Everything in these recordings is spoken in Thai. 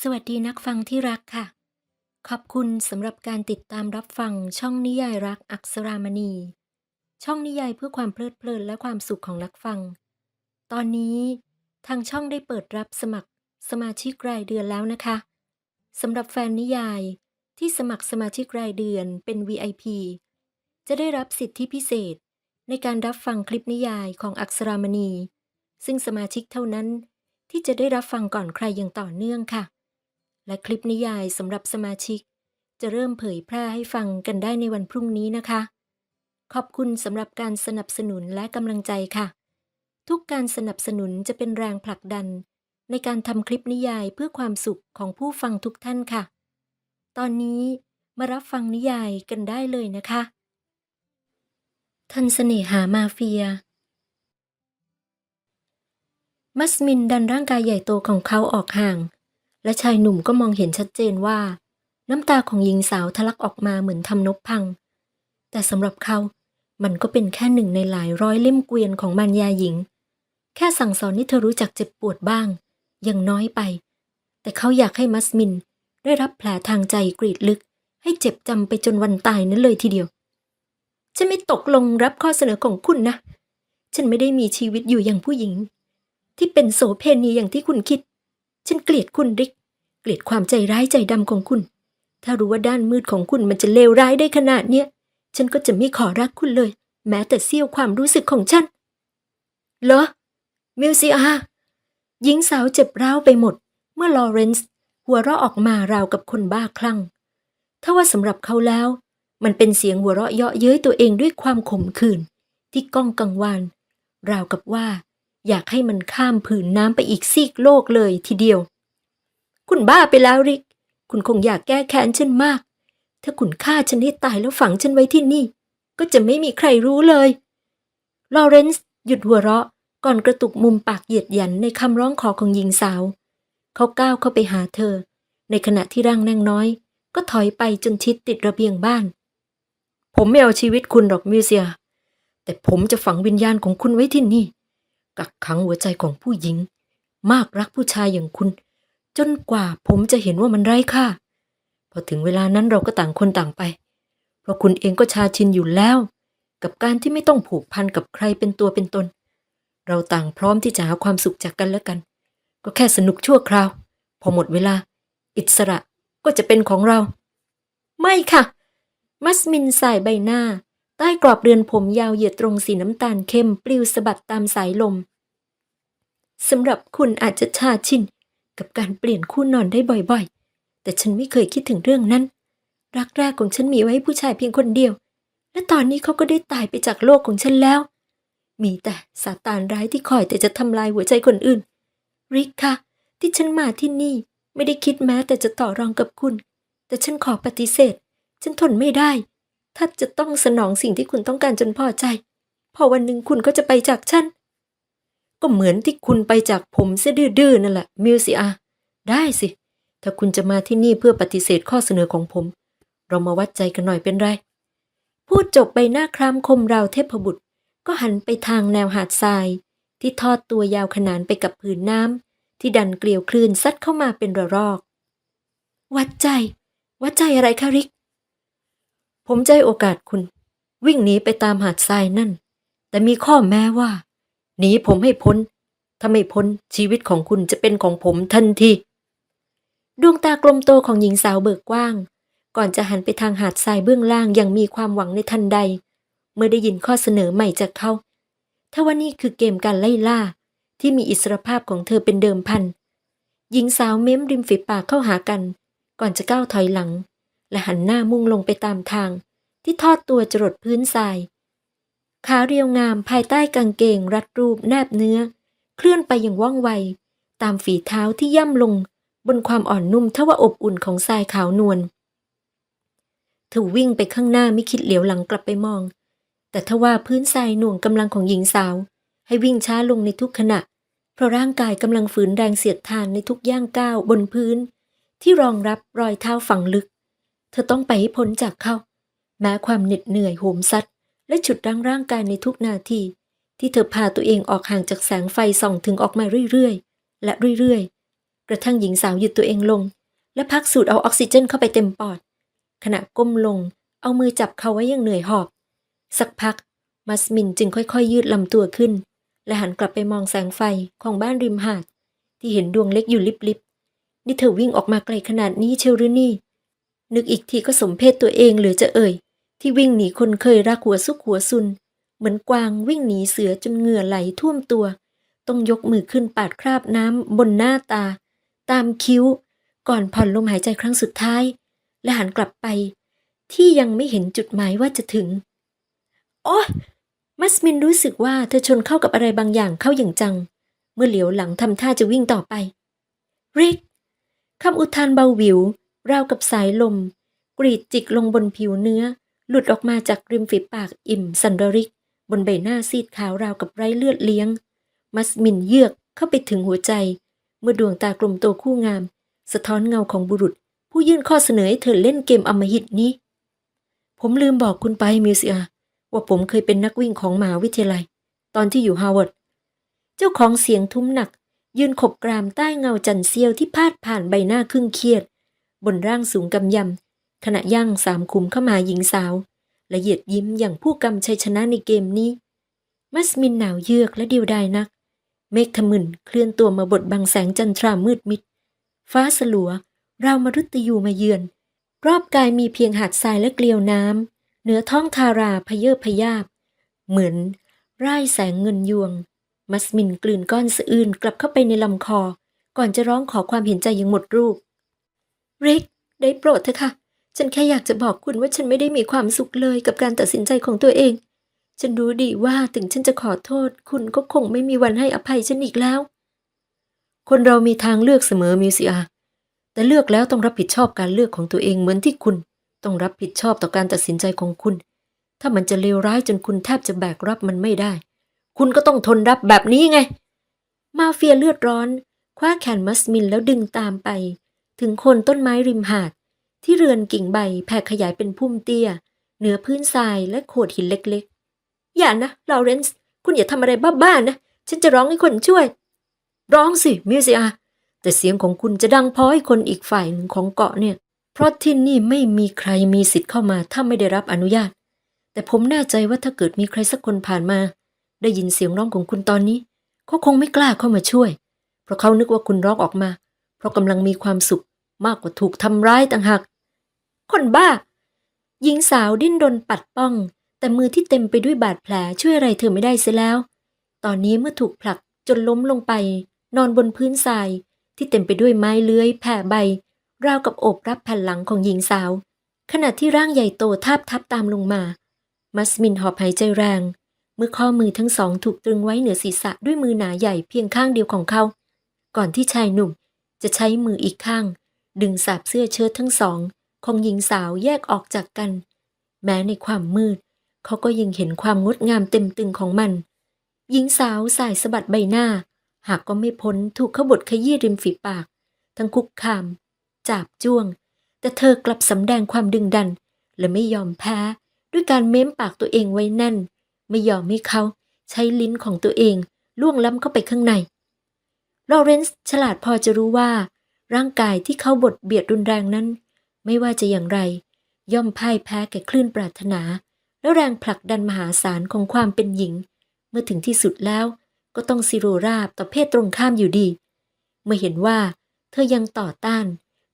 สวัสดีนักฟังที่รักค่ะ ขอบคุณสำหรับการติดตามรับฟังช่องนิยายรักอักษรามณี ช่องนิยายเพื่อความเพลิดเพลินและความสุขของนักฟัง ตอนนี้ทางช่องได้เปิดรับสมัครสมาชิกรายเดือนแล้วนะคะสำหรับแฟนนิยายที่สมัครสมาชิกรายเดือนเป็น VIP จะได้รับสิทธิพิเศษในการรับฟังคลิปนิยายของอักษรามณี ซึ่งสมาชิกเท่านั้นที่จะได้รับฟังก่อนใครอย่างต่อเนื่องค่ะ และคลิปนิยายสำหรับสมาชิก จะเริ่มเผยแพร่ให้ฟังกันได้ในวันพรุ่งนี้นะคะ ขอบคุณสำหรับการสนับสนุนและกำลังใจค่ะ ทุกการสนับสนุนจะเป็นแรงผลักดัน ในการทำคลิปนิยายเพื่อความสุขของผู้ฟังทุกท่านค่ะ ตอนนี้มารับฟังนิยายกันได้เลยนะคะทันเสน่หามาเฟีย มัสมินดันร่างกายใหญ่โตของเขาออกห่าง และชายหนุ่มก็มองเห็นชัดเจนว่า น้ำตาของหญิงสาวทะลักออกมาเหมือนทำนกพัง แต่สำหรับเขา มันก็เป็นแค่หนึ่งในหลายร้อยเล่มเกวียนของมารยาหญิง แค่สั่งสอนให้เธอรู้จักเจ็บปวดบ้าง ยังน้อยไป แต่เขาอยากให้มัสมิน ได้รับแผลทางใจกรีดลึก ให้เจ็บจำไปจนวันตายนั้นเลยทีเดียวฉันไม่ตกลงรับข้อเสนอของคุณนะ ฉันไม่ได้มีชีวิตอยู่อย่างผู้หญิง ที่เป็นโสเพณีอย่างที่คุณคิด ฉันเกลียดคุณริก เกลียดความใจร้ายใจดำของคุณ ถ้ารู้ว่าด้านมืดของคุณมันจะเลวร้ายได้ขนาดเนี้ย ฉันก็จะไม่ขอรักคุณเลย แม้แต่เสี้ยวความรู้สึกของฉัน เหรอ มิวสิอาหญิงสาวเจ็บร้าวไปหมด เมื่อลอเรนซ์หัวเราะออกมาราวกับคนบ้าคลั่งถ้าว่าสำหรับเขาแล้ว มันเป็นเสียงหัวเราะเยาะเย้ยตัวเองด้วยความขมขื่นที่ก้องกังวานราวกับว่า อยากให้มันข้ามผืนน้ำไปอีกซีกโลกเลยทีเดียว คุณบ้าไปแล้วริก คุณคงอยากแก้แค้นฉันมาก ถ้าคุณฆ่าฉันให้ตายแล้วฝังฉันไว้ที่นี่ ก็จะไม่มีใครรู้เลย ลอเรนซ์หยุดหัวเราะก่อนกระตุกมุมปากเหยียดหยันในคำร้องขอของหญิงสาว เขาก้าวเข้าไปหาเธอ ในขณะที่ร่างแน่งน้อย ก็ถอยไปจนชิดติดระเบียงบ้าน ผมไม่เอาชีวิตคุณหรอกมิวเซีย แต่ผมจะฝังวิญญาณของคุณไว้ที่นี่ กักขังหัวใจของผู้หญิง มากรักผู้ชายอย่างคุณ จนกว่าผมจะเห็นว่ามันไร้ค่า พอถึงเวลานั้นเราก็ต่างคนต่างไป เพราะคุณเองก็ชาชินอยู่แล้ว กับการที่ไม่ต้องผูกพันกับใครเป็นตัวเป็นตน เราต่างพร้อมที่จะหาความสุขจากกันและกัน ก็แค่สนุกชั่วคราว พอหมดเวลา อิสระก็จะเป็นของเรา ไม่ค่ะ มัสมินสายใบหน้า ใต้กรอบเรือนผมยาวเหยียดตรงสีน้ำตาลเข้มปลิวสะบัดตามสายลมสำหรับคุณอาจจะชาชิน กับการเปลี่ยนคู่นอนได้บ่อยๆ แต่ฉันไม่เคยคิดถึงเรื่องนั้น รักแรกของฉันมีไว้ผู้ชายเพียงคนเดียว และตอนนี้เขาก็ได้ตายไปจากโลกของฉันแล้ว มีแต่ซาตานร้ายที่คอยแต่จะทำลายหัวใจคนอื่น ริกคะที่ฉันมาที่นี่ไม่ได้คิดแม้แต่จะต่อรองกับคุณ แต่ฉันขอปฏิเสธ ฉันทนไม่ได้ ถ้าจะต้องสนองสิ่งที่คุณต้องการจนพอใจ พอวันหนึ่งคุณก็จะไปจากฉัน ก็เหมือนที่คุณไปจากผมเสียดื้อๆนั่นแหละมิวสิอาได้สิ ถ้าคุณจะมาที่นี่เพื่อปฏิเสธข้อเสนอของผม เรามาวัดใจกันหน่อยเป็นไร พูดจบใบหน้าคล้ำคมราวเทพบุตร ก็หันไปทางแนวหาดทราย ที่ทอดตัวยาวขนานไปกับผืนน้ำที่ดันเกลียวคลื่นซัดเข้ามาเป็นระลอก วัดใจ วัดใจอะไรคะริก ผมให้โอกาสคุณ วิ่งหนีไปตามหาดทรายนั่น แต่มีข้อแม้ว่า หนีผมให้พ้น ถ้าไม่พ้นชีวิตของคุณจะเป็นของผมทันที ดวงตากลมโตของหญิงสาวเบิกกว้าง ก่อนจะหันไปทางหาดทรายเบื้องล่างอย่างมีความหวังในทันใด เมื่อได้ยินข้อเสนอใหม่จากเขาถ้าว่านี่คือเกมการไล่ล่า ที่มีอิสรภาพของเธอเป็นเดิมพัน หญิงสาวเม้มริมฝีปากเข้าหากัน ก่อนจะก้าวถอยหลัง และหันหน้ามุ่งลงไปตามทาง ที่ทอดตัวจรดพื้นทราย ขาเรียวงามภายใต้กางเกงรัดรูปแนบเนื้อ เคลื่อนไปอย่างว่องไว ตามฝีเท้าที่ย่ำลง บนความอ่อนนุ่มทว่าอบอุ่นของทรายขาวนวลเธอวิ่งไปข้างหน้าไม่คิดเหลียวหลังกลับไปมอง แต่ทว่าพื้นทรายหน่วงกำลังของหญิงสาว ให้วิ่งช้าลงในทุกขณะ เพราะร่างกายกำลังฝืนแรงเสียดทานในทุกย่างก้าวบนพื้น ที่รองรับรอยเท้าฝังลึก เธอต้องไปให้พ้นจากเขาแม้ความเหน็ดเหนื่อยโหมซัด และฉุดรั้งร่างกายในทุกนาที ที่เธอพาตัวเองออกห่างจากแสงไฟส่องถึงออกมาเรื่อยๆ และเรื่อยๆ กระทั่งหญิงสาวหยุดตัวเองลง และพักสูดเอาออกซิเจนเข้าไปเต็มปอด ขณะก้มลง เอามือจับเขาไว้อย่างเหนื่อยหอบ สักพัก มัสมินจึงค่อยๆยืดลำตัวขึ้น และหันกลับไปมองแสงไฟของบ้านริมหาด ที่เห็นดวงเล็กอยู่ลิบๆนี่เธอวิ่งออกมาไกลขนาดนี้เชลหรือนี่ นึกอีกทีก็สมเพศตัวเองหรือจะเอ่ย ที่วิ่งหนีคนเคยรักหัวซุกหัวซุน เหมือนกวางวิ่งหนีเสือจนเหงื่อไหลท่วมตัว ต้องยกมือขึ้นปาดคราบน้ำบนหน้าตา ตามคิ้ว ก่อนผ่อนลมหายใจครั้งสุดท้าย และหันกลับไป ที่ยังไม่เห็นจุดหมายว่าจะถึง โอ๊ยมัสมินรู้สึกว่าเธอชนเข้ากับอะไรบางอย่างเข้าอย่างจัง เมื่อเหลียวหลังทำท่าจะวิ่งต่อไปริกคำอุทานเบาหวิวราวกับสายลม กรีดจิกลงบนผิวเนื้อ หลุดออกมาจากริมฝีปากอิ่มสันดริก บนใบหน้าซีดขาวราวกับไร้เลือดเลี้ยง มัสมินเยือกเข้าไปถึงหัวใจ เมื่อดวงตากลมโตคู่งาม สะท้อนเงาของบุรุษ ผู้ยื่นข้อเสนอให้เธอเล่นเกมอมหิตนี้ ผมลืมบอกคุณไปมิวเซียว่าผมเคยเป็นนักวิ่งของมหาวิทยาลัย ตอนที่อยู่ฮาร์วาร์ดเจ้าของเสียงทุ้มหนัก ยืนขบกรามใต้เงาจันเซียวที่พาดผ่านใบหน้าครึ่งเครียด บนร่างสูงกำยำ ขณะย่างสามคุมเข้ามาหญิงสาวและเหยียดยิ้มอย่างผู้กำชัยชนะในเกมนี้ มัสมินหนาวเยือกและเดียวดายนัก เมฆทะมึนเคลื่อนตัวมาบดบังแสงจันทรามืดมิด ฟ้าสลัว ราวมรุตยูมาเยือน รอบกายมีเพียงหาดทรายและเกลียวน้ำเหนือท้องทาราพเยอพยาบ เหมือนร่ายแสงเงินยวง มัสมินกลืนก้อนสะอื่นกลับเข้าไปในลำคอ ก่อนจะร้องขอความเห็นใจอยังหมดรูป ริก ได้โปรดเถอะค่ะ ฉันแค่อยากจะบอกคุณว่าฉันไม่ได้มีความสุขเลยกับการตัดสินใจของตัวเอง ฉันรู้ดีว่าถึงฉันจะขอโทษ คุณก็คงไม่มีวันให้อภัยฉันอีกแล้ว คนเรามีทางเลือกเสมอมิวสิอาแต่เลือกแล้วต้องรับผิดชอบการเลือกของตัวเองเหมือนที่คุณ ต้องรับผิดชอบต่อการตัดสินใจของคุณ ถ้ามันจะเลวร้ายจนคุณแทบจะแบกรับมันไม่ได้ คุณก็ต้องทนรับแบบนี้ไง มาเฟียเลือดร้อน คว้าแขนมัสมินแล้วดึงตามไป ถึงคนต้นไม้ริมหาด ที่เรือนกิ่งใบแผ่ขยายเป็นพุ่มเตี้ย เหนือพื้นทรายและโขดหินเล็กๆ อย่านะลอเรนซ์คุณอย่าทำอะไรบ้าๆนะ ฉันจะร้องให้คนช่วย ร้องสิมิวสิอาแต่เสียงของคุณจะดังพอให้คนอีกฝ่ายหนึ่งของเกาะเนี่ย เพราะที่นี่ไม่มีใครมีสิทธิ์เข้ามาถ้าไม่ได้รับอนุญาต แต่ผมแน่ใจว่าถ้าเกิดมีใครสักคนผ่านมา ได้ยินเสียงร้องของคุณตอนนี้เขาคงไม่กล้าเข้ามาช่วย เพราะเขานึกว่าคุณร้องออกมา เพราะกำลังมีความสุขมากกว่าถูกทำร้ายต่างหาก คนบ้า หญิงสาวดิ้นรนปัดป้อง แต่มือที่เต็มไปด้วยบาดแผลช่วยอะไรเธอไม่ได้เสียแล้ว ตอนนี้เมื่อถูกผลักจนล้มลงไป นอนบนพื้นทราย ที่เต็มไปด้วยไม้เลื้อยแผ่ใบ ราวกับโอบรับแผ่นหลังของหญิงสาว ขณะที่ร่างใหญ่โตทาบทับตามลงมา มัสมินหอบหายใจแรง เมื่อข้อมือทั้งสองถูกตรึงไว้เหนือศีรษะด้วยมือหนาใหญ่เพียงข้างเดียวของเขา ก่อนที่ชายหนุ่มจะใช้มืออีกข้าง ดึงสาบเสื้อเชิ้ตทั้งสอง ของหญิงสาวแยกออกจากกัน แม้ในความมืด เขาก็ยังเห็นความงดงามเต็มตึงของมัน หญิงสาวสายสะบัดใบหน้า หากก็ไม่พ้นถูกขบดขยี้ริมฝีปาก ทั้งคุกคาม จาบจ้วง แต่เธอกลับสำแดงความดึงดัน และไม่ยอมแพ้ ด้วยการเม้มปากตัวเองไว้แน่น ไม่ยอมให้เขาใช้ลิ้นของตัวเองล่วงล้ำเข้าไปข้างในลอเรนซ์ฉลาดพอจะรู้ว่า ร่างกายที่เขาบดเบียดรุนแรงนั้น ไม่ว่าจะอย่างไร ย่อมพ่ายแพ้แก่คลื่นปรารถนา และแรงผลักดันมหาศาลของความเป็นหญิง เมื่อถึงที่สุดแล้วก็ต้องซิโรราบต่อเพศตรงข้ามอยู่ดี เมื่อเห็นว่า เธอยังต่อต้าน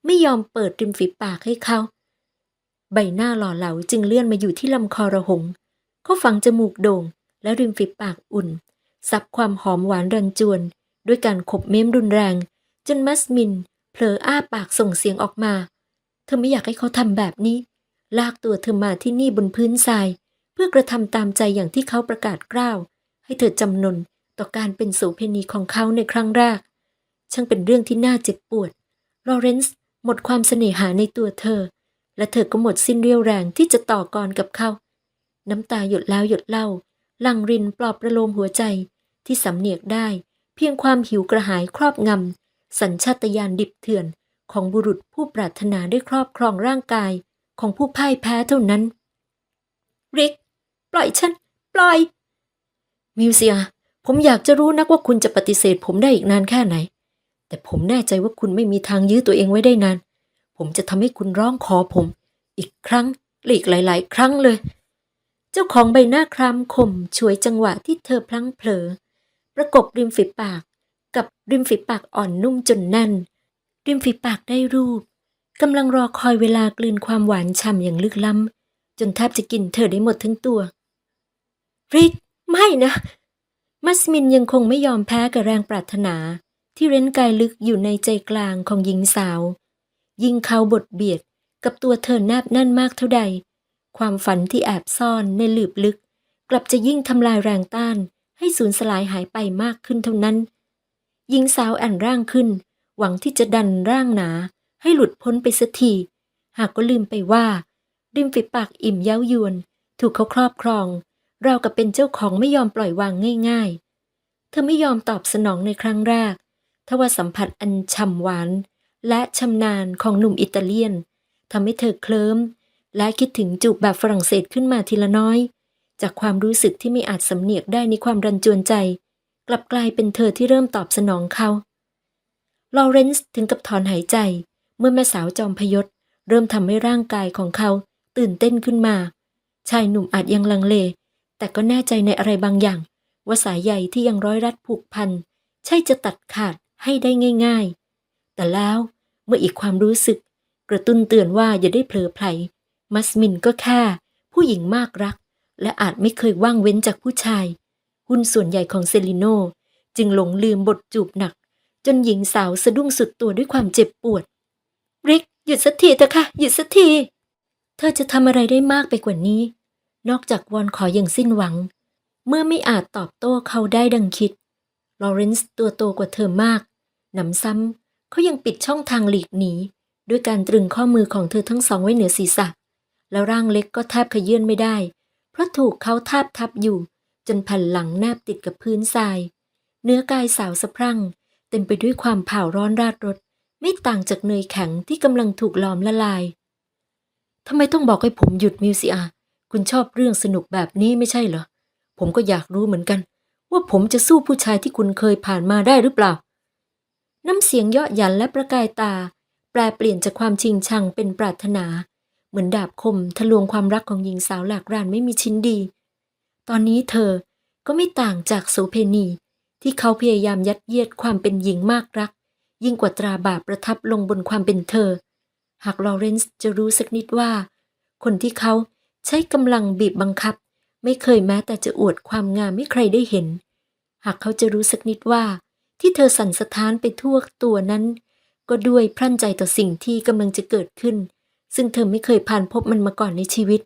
ไม่ยอมเปิดริมฝีปากให้เขา ใบหน้าหล่อเหลาจึงเลื่อนมาอยู่ที่ลำคอระหง เขาฝังจมูกโด่ง และริมฝีปากอุ่นซับความหอมหวานรันจวน ด้วยการขบเม้มรุนแรง จนมัสมินเผลออ้าปากส่งเสียงออกมา เธอไม่อยากให้เขาทำแบบนี้ ลากตัวเธอมาที่นี่บนพื้นทราย เพื่อกระทำตามใจอย่างที่เขาประกาศกล้าว ให้เธอจำนนต่อการเป็นโสเภณีของเขาในครั้งแรก ช่างเป็นเรื่องที่น่าเจ็บปวดลอเรนซ์หมดความเสน่หาในตัวเธอ และเธอก็หมดสิ้นเรี่ยวแรงที่จะต่อกรกับเขา น้ำตาหยดแล้วหยดเล่าหลังรินปลอบประโลมหัวใจที่สำเนียกได้ เพียงความหิวกระหายครอบงำสัญชาตญาณดิบเถื่อน ของบุรุษผู้ปรารถนาได้ครอบครองร่างกายของผู้พ่ายแพ้เท่านั้นริกปล่อยฉัน ปล่อย มิวเซีย ผมอยากจะรู้นักว่าคุณจะปฏิเสธผมได้อีกนานแค่ไหน แต่ผมแน่ใจว่าคุณไม่มีทางยื้อตัวเองไว้ได้นาน ผมจะทำให้คุณร้องขอผม อีกครั้งและอีกหลาย ๆ ครั้งเลย เจ้าของใบหน้าคล้ำคมช่วยจังหวะที่เธอพลั้งเผลอ ประกบริมฝีปากกับริมฝีปากอ่อนนุ่มจนแน่น ริมฝีปากได้รูปกำลังรอคอยเวลากลืนความหวานฉ่ำอย่างลึกล้ำจนแทบจะกินเธอได้หมดทั้งตัว ริก ไม่นะ มัสมินยังคงไม่ยอมแพ้กับแรงปรารถนา ที่เร้นกายลึกอยู่ในใจกลางของหญิงสาว ยิ่งเขาบทเบียดกับตัวเธอแนบแน่นมากเท่าใด ความฝันที่แอบซ่อนในหลืบลึก กลับจะยิ่งทำลายแรงต้าน ให้สูญสลายหายไปมากขึ้นเท่านั้น หญิงสาวแอนร่างขึ้น หวังที่จะดันร่างหนา ให้หลุดพ้นไปสักที หากก็ลืมไปว่า ริมฝีปากอิ่มเย้ายวน ถูกเขาครอบครอง เรากับเป็นเจ้าของไม่ยอมปล่อยวางง่ายๆ เธอไม่ยอมตอบสนองในครั้งแรกทว่าสัมผัสอันฉ่ำหวาน และชำนาญของหนุ่มอิตาเลียนทำให้เธอเคลิ้ม และคิดถึงจูบแบบฝรั่งเศสขึ้นมาทีละน้อย จากความรู้สึกที่ไม่อาจสำเนียกได้ในความรันจวนใจ กลับกลายเป็นเธอที่เริ่มตอบสนองเขา ลอเรนซ์ถึงกับถอนหายใจ เมื่อแม่สาวจอมพยศ เริ่มทำให้ร่างกายของเขาตื่นเต้นขึ้นมา ชายหนุ่มอาจยังลังเล แต่ก็แน่ใจในอะไรบางอย่าง ว่าสายใยที่ยังร้อยรัดผูกพัน ใช่จะตัดขาดให้ได้ง่าย ๆ แต่แล้วเมื่ออีกความรู้สึก กระตุ้นเตือนว่าอย่าได้เผลอไผล มัสมินก็แค่ผู้หญิงมากรัก และอาจไม่เคยว่างเว้นจากผู้ชาย หุ้นส่วนใหญ่ของเซลิโน จึงหลงลืมบทจูบหนัก จนหญิงสาวสะดุ้งสุดตัวด้วยความเจ็บปวด ริกหยุดสักทีเถอะค่ะ หยุดสักที เธอจะทำอะไรได้มากไปกว่านี้ นอกจากวอนขออย่างสิ้นหวัง เมื่อไม่อาจตอบโต้เขาได้ดังคิด ลอเรนซ์ตัวโตกว่าเธอมาก หนำซ้ำเขายังปิดช่องทางหลีกหนีด้วยการตรึงข้อมือของเธอทั้งสองไว้เหนือศีรษะ แล้วร่างเล็กก็แทบขยื่นไม่ได้ เพราะถูกเขาทาบทับอยู่ จนแผ่นหลังแนบติดกับพื้นทราย เนื้อกายสาวสะพรั่ง เต็มไปด้วยความเผาร้อนราดรถไม่ต่างจากเนยแข็งที่กำลังถูกหลอมละลายทำไมต้องบอกให้ผมหยุดมิวสิอาคุณชอบเรื่องสนุกแบบนี้ไม่ใช่เหรอ ผมก็อยากรู้เหมือนกัน ว่าผมจะสู้ผู้ชายที่คุณเคยผ่านมาได้หรือเปล่า น้ำเสียงเยาะหยันและประกายตา แปลเปลี่ยนจากความชิงชังเป็นปรารถนา เหมือนดาบคมทะลวงความรักของหญิงสาวหลากรานไม่มีชิ้นดี ตอนนี้เธอก็ไม่ต่างจากโสเพณี ที่เขาพยายามยัดเยียดความเป็นหญิงมากรัก ยิ่งกว่าตราบาปประทับลงบนความเป็นเธอ หากลอเรนซ์จะรู้สักนิดว่า คนที่เขาใช้กำลังบีบบังคับ ไม่เคยแม้แต่จะอวดความงามให้ใครได้เห็น หากเขาจะรู้สักนิดว่า ที่เธอสั่นสะท้านไปทั่วตัวนั้น ก็ด้วยพรั่นใจต่อสิ่งที่กำลังจะเกิดขึ้น ซึ่งเธอไม่เคยผ่านพบมันมาก่อนในชีวิต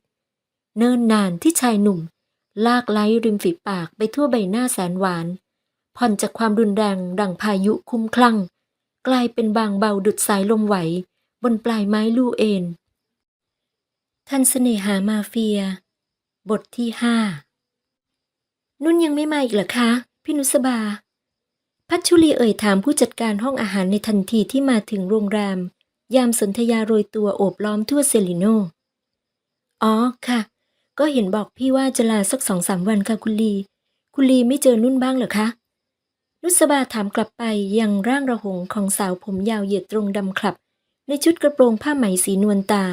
เนิ่นนานที่ชายหนุ่ม ลากไล้ริมฝีปากไปทั่วใบหน้าแสนหวาน ผ่อนจากความรุนแรงดังพายุคุ้มคลั่ง กลายเป็นบางเบาดุดสายลมไหว บนปลายไม้ลู่เอ็นท่านเสน่หามาเฟีย บทที่ห้านุ่นยังไม่มาอีกเหรอคะ พี่นุสบา พัชชุลีเอ่ยถามผู้จัดการห้องอาหารในทันทีที่มาถึงโรงแรม ยามสนธยาโรยตัวโอบล้อมทั่วเซลิโน อ๋อค่ะ ก็เห็นบอกพี่ว่าจะลาสักสองสามวันค่ะคุณลี คุณลีไม่เจอนุ่นบ้างเหรอคะ นุสบาถามกลับไปยังร่างระหงของสาวผมยาวเหยียดตรงดำคลับ ในชุดกระโปรงผ้าไหมสีนวลตา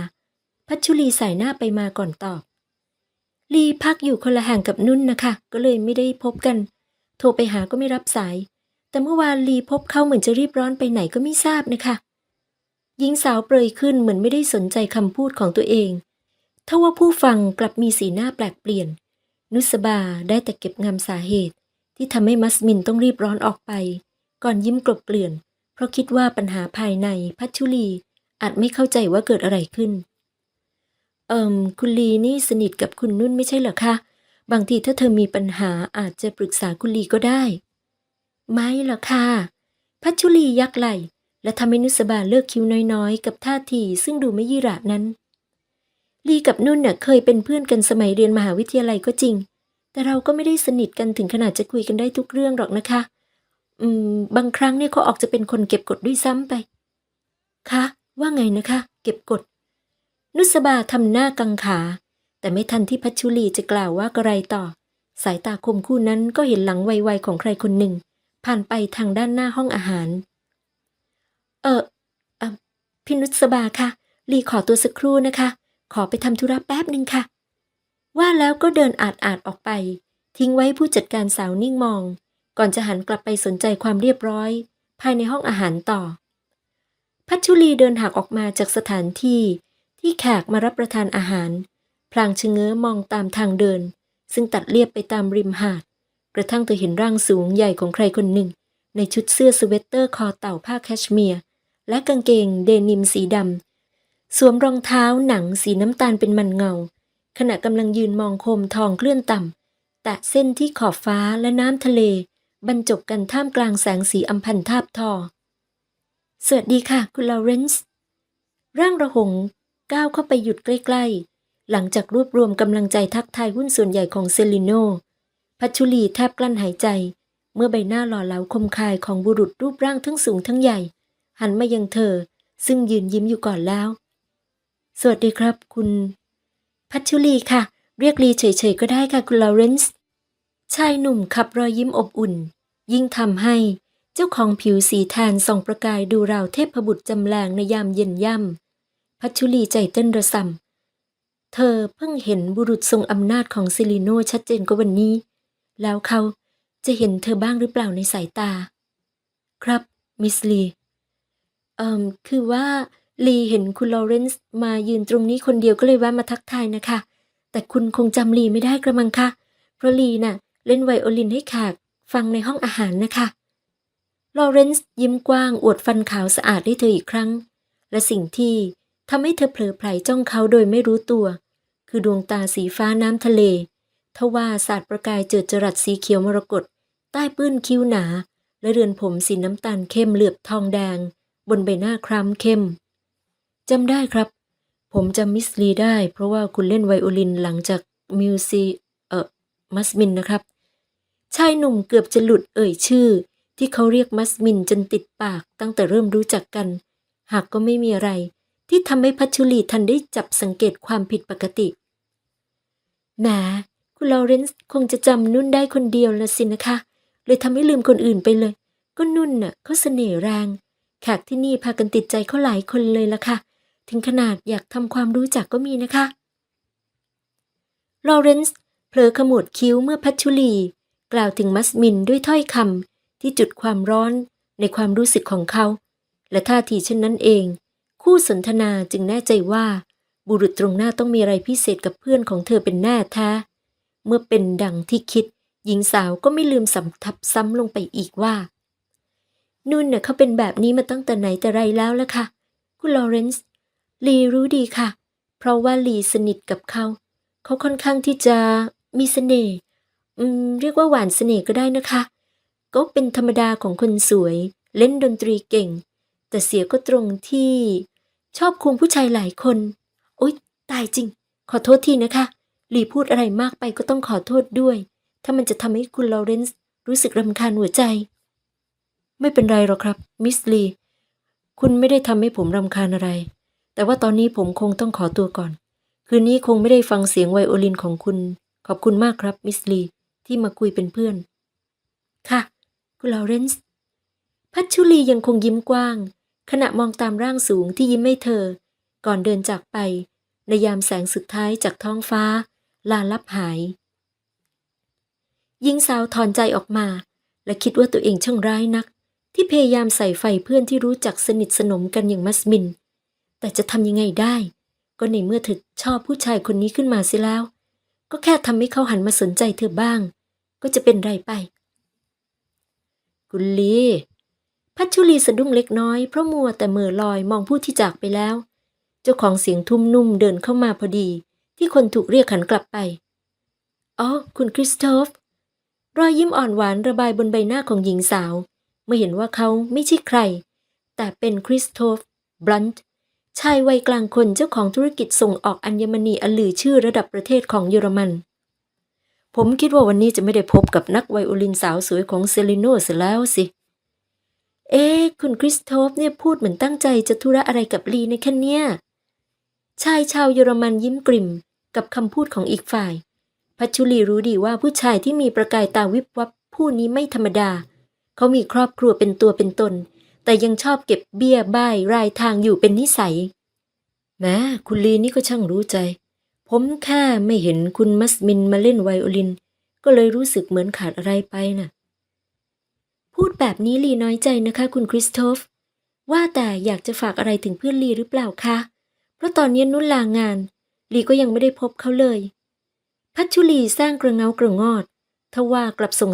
พัชชุลีสายหน้าไปมาก่อนตอบ ลีพักอยู่คนละแห่งกับนุ่นนะคะ ก็เลยไม่ได้พบกัน โทรไปหาก็ไม่รับสาย แต่เมื่อวานลีพบเขาเหมือนจะรีบร้อนไปไหนก็ไม่ทราบนะคะหญิงสาวเปรยขึ้นเหมือนไม่ได้สนใจคำพูดของตัวเองทว่าผู้ฟังกลับมีสีหน้าแปลกเปลี่ยน นุสบาได้แต่เก็บงำสาเหตุ ที่ทำให้มัสมินต้องรีบร้อนออกไป ก่อนยิ้มกลบเกลื่อน เพราะคิดว่าปัญหาภายในพัชชุลีอาจไม่เข้าใจว่าเกิดอะไรขึ้น เอิมคุณลีนี่สนิทกับคุณนุ่นไม่ใช่เหรอคะ บางทีถ้าเธอมีปัญหาอาจจะปรึกษาคุณลีก็ได้ ไม่หรอกค่ะ พัชชุลียักไหลและทำให้นุสบาเลิกคิ้วน้อยๆ กับท่าทีซึ่งดูไม่ยี่ระนั้น ลีกับนุ่นน่ะเคยเป็นเพื่อนกันสมัยเรียนมหาวิทยาลัยก็จริง แต่เราก็ไม่ได้สนิทกันถึงขนาดจะคุยกันได้ทุกเรื่องหรอกนะคะ อืม บางครั้งเนี่ยเขาออกจะเป็นคนเก็บกดด้วยซ้ำไป คะ ว่าไงนะคะ เก็บกด นุสบาทำหน้ากังขา แต่ไม่ทันที่พัชชุลีจะกล่าวว่ากระไรต่อ สายตาคมคู่นั้นก็เห็นหลังไวๆของใครคนหนึ่ง ผ่านไปทางด้านหน้าห้องอาหาร เอออพี่นุสบาค่ะลีขอตัวสักครู่นะคะ ขอไปทำธุระแป๊บหนึ่งค่ะ ว่าแล้วก็เดินอาดอาดๆออกไป ทิ้งไว้ผู้จัดการสาวนิ่งมอง ก่อนจะหันกลับไปสนใจความเรียบร้อย ภายในห้องอาหารต่อ พัชชุลีเดินหักออกมาจากสถานที่ที่แขกมารับประทานอาหาร พลางชะเง้อมองตามทางเดิน ซึ่งตัดเลียบไปตามริมหาด กระทั่งเธอเห็นร่างสูงใหญ่ของใครคนหนึ่ง ในชุดเสื้อสเวตเตอร์คอเต่าผ้าแคชเมียร์และกางเกงเดนิมสีดำสวมรองเท้าหนังสีน้ำตาลเป็นมันเงา ขณะกำลังยืนมองโคมทองเคลื่อนต่ำแตะเส้นที่ขอบฟ้าและน้ำทะเล บรรจบกันท่ามกลางแสงสีอัมพันทาบทอ สวัสดีค่ะคุณลอเรนซ์ร่างระหงก้าวเข้าไปหยุดใกล้ๆ หลังจากรวบรวมกำลังใจทักทายหุ้นส่วนใหญ่ของเซลิโน พัชชุลีแทบกลั้นหายใจ เมื่อใบหน้าหล่อเหลาคมคายของบุรุษรูปร่างทั้งสูงทั้งใหญ่ หันมายังเธอ ซึ่งยืนยิ้มอยู่ก่อนแล้ว สวัสดีครับ คุณ พัชชุลีค่ะ เรียกลีเฉยๆก็ได้ค่ะคุณลอเรนซ์ชายหนุ่มขับรอยยิ้มอบอุ่น ยิ่งทำให้เจ้าของผิวสีแทนส่องประกายดูราวเทพบุตรจำแรงในยามเย็นย่ำพัชชุลีใจเต้นระส่ำเธอเพิ่งเห็นบุรุษทรงอำนาจของซิลิโนชัดเจนกว่าวันนี้ แล้วเขาจะเห็นเธอบ้างหรือเปล่าในสายตา ครับมิสลีเอ่อคือว่า ลีเห็นคุณลอเรนซ์มายืนตรงนี้คนเดียวก็เลยแวะมาทักทายนะคะ แต่คุณคงจำลีไม่ได้กระมังคะเพราะลีน่ะ เล่นไวโอลินให้แขกฟังในห้องอาหารนะคะ ลอเรนซ์ยิ้มกว้างอวดฟันขาวสะอาดให้เธออีกครั้ง และสิ่งที่ทำให้เธอเผลอไผลจ้องเขาโดยไม่รู้ตัว คือดวงตาสีฟ้าน้ำทะเลทว่าสาดประกายเจิดจรัสสีเขียวมรกตใต้ปื้นคิ้วหนา และเรือนผมสีน้ำตาลเข้มเหลือบทองแดง บนใบหน้าคล้ำเข้ม จำได้ครับ ผมจำมิสลีได้ เพราะว่าคุณเล่นไวโอลินหลังจากมิวซีเอ่อมัสมินนะครับ ชายหนุ่มเกือบจะหลุดเอ่ยชื่อ ที่เขาเรียกมัสมินจนติดปากตั้งแต่เริ่มรู้จักกัน หากก็ไม่มีอะไร ที่ทำให้พัชชุลีทันได้จับสังเกตความผิดปกติแหมคุณลอเรนซ์คงจะจำนุ่นได้คนเดียวละสินะคะ เลยทำให้ลืมคนอื่นไปเลย ก็นุ่นน่ะเขาเสน่ห์แรงแขกที่นี่พากันติดใจเขาหลายคนเลยละค่ะ ถึงขนาดอยากทำความรู้จักก็มีนะคะลอเรนซ์เผลอขมวดคิ้วเมื่อพัชชุลี กล่าวถึงมัสมินด้วยถ้อยคำที่จุดความร้อนในความรู้สึกของเขา และท่าทีเช่นนั้นเอง คู่สนทนาจึงแน่ใจว่า บุรุษตรงหน้าต้องมีอะไรพิเศษกับเพื่อนของเธอเป็นแน่แท้เมื่อเป็นดังที่คิด หญิงสาวก็ไม่ลืมสำทับซ้ำลงไปอีกว่านุ่นเน่ะเขาเป็นแบบนี้มาตั้งแต่ไหนแต่ไรแล้วละค่ะ คุณลอเรนซ์ ลีรู้ดีค่ะ เพราะว่าลีสนิทกับเขา เขาค่อนข้างที่จะมีเสน่ห์อืมเรียกว่าหวานเสน่ห์ก็ได้นะคะ ก็เป็นธรรมดาของคนสวย เล่นดนตรีเก่ง แต่เสียก็ตรงที่ ชอบคุมผู้ชายหลายคน โอ๊ย ตายจริง ขอโทษทีนะคะลีพูดอะไรมากไปก็ต้องขอโทษด้วย ถ้ามันจะทำให้คุณลอเรนซ์รู้สึกรำคาญหัวใจ ไม่เป็นไรหรอกครับ มิสลี คุณไม่ได้ทำให้ผมรำคาญอะไร แต่ว่าตอนนี้ผมคงต้องขอตัวก่อน คืนนี้คงไม่ได้ฟังเสียงไวโอลินของคุณ ขอบคุณมากครับมิสลีที่มาคุยเป็นเพื่อน ค่ะ คุณลอเรนซ์พัชชุลียังคงยิ้มกว้าง ขณะมองตามร่างสูงที่ยิ้มให้เธอ ก่อนเดินจากไป ในยามแสงสุดท้ายจากท้องฟ้า ลาลับหายหญิงสาวถอนใจออกมา และคิดว่าตัวเองช่างร้ายนัก ที่พยายามใส่ไฟเพื่อนที่รู้จักสนิทสนมกันอย่างมัสมิน แต่จะทำยังไงได้ ก็ในเมื่อเธอชอบผู้ชายคนนี้ขึ้นมาเสียแล้ว ก็แค่ทำให้เขาหันมาสนใจเธอบ้าง ก็จะเป็นไรไป กุลลี พัชชุลีสะดุ้งเล็กน้อย เพราะมัวแต่เหม่อลอยมองผู้ที่จากไปแล้ว เจ้าของเสียงทุ่มนุ่มเดินเข้ามาพอดี ที่คนถูกเรียกหันกลับไป อ๋อ คุณคริสโตฟรอยยิ้มอ่อนหวานระบายบนใบหน้าของหญิงสาว เมื่อเห็นว่าเขาไม่ใช่ใคร แต่เป็นคริสโตฟบลันต์ ชายวัยกลางคนเจ้าของธุรกิจส่งออกอัญมณีอันลือชื่อระดับประเทศของเยอรมัน ผมคิดว่าวันนี้จะไม่ได้พบกับนักไวโอลินสาวสวยของเซเลโนเสียแล้วสิ เอ๊ะ คุณคริสโตฟเนี่ยพูดเหมือนตั้งใจจะธุระอะไรกับลีในแค่เนี้ยชายชาวเยอรมันยิ้มกริ่มกับคำพูดของอีกฝ่าย พัชชุลีรู้ดีว่าผู้ชายที่มีประกายตาวิบวับผู้นี้ไม่ธรรมดา เขามีครอบครัวเป็นตัวเป็นตน แต่ยังชอบเก็บเบี้ยบ้ายรายทางอยู่เป็นนิสัยแม้คุณลีนี่ก็ช่างรู้ใจ ผมแค่ไม่เห็นคุณมัสมินมาเล่นไวโอลิน ก็เลยรู้สึกเหมือนขาดอะไรไปน่ะ พูดแบบนี้ลีน้อยใจนะคะ คุณคริสโตฟ ว่าแต่อยากจะฝากอะไรถึงเพื่อนลีหรือเปล่าคะ เพราะตอนนี้นุ่นลางาน ลีก็ยังไม่ได้พบเขาเลย พัชชุลีสร้างกระเงากระงอด ทว่ากลับส่ง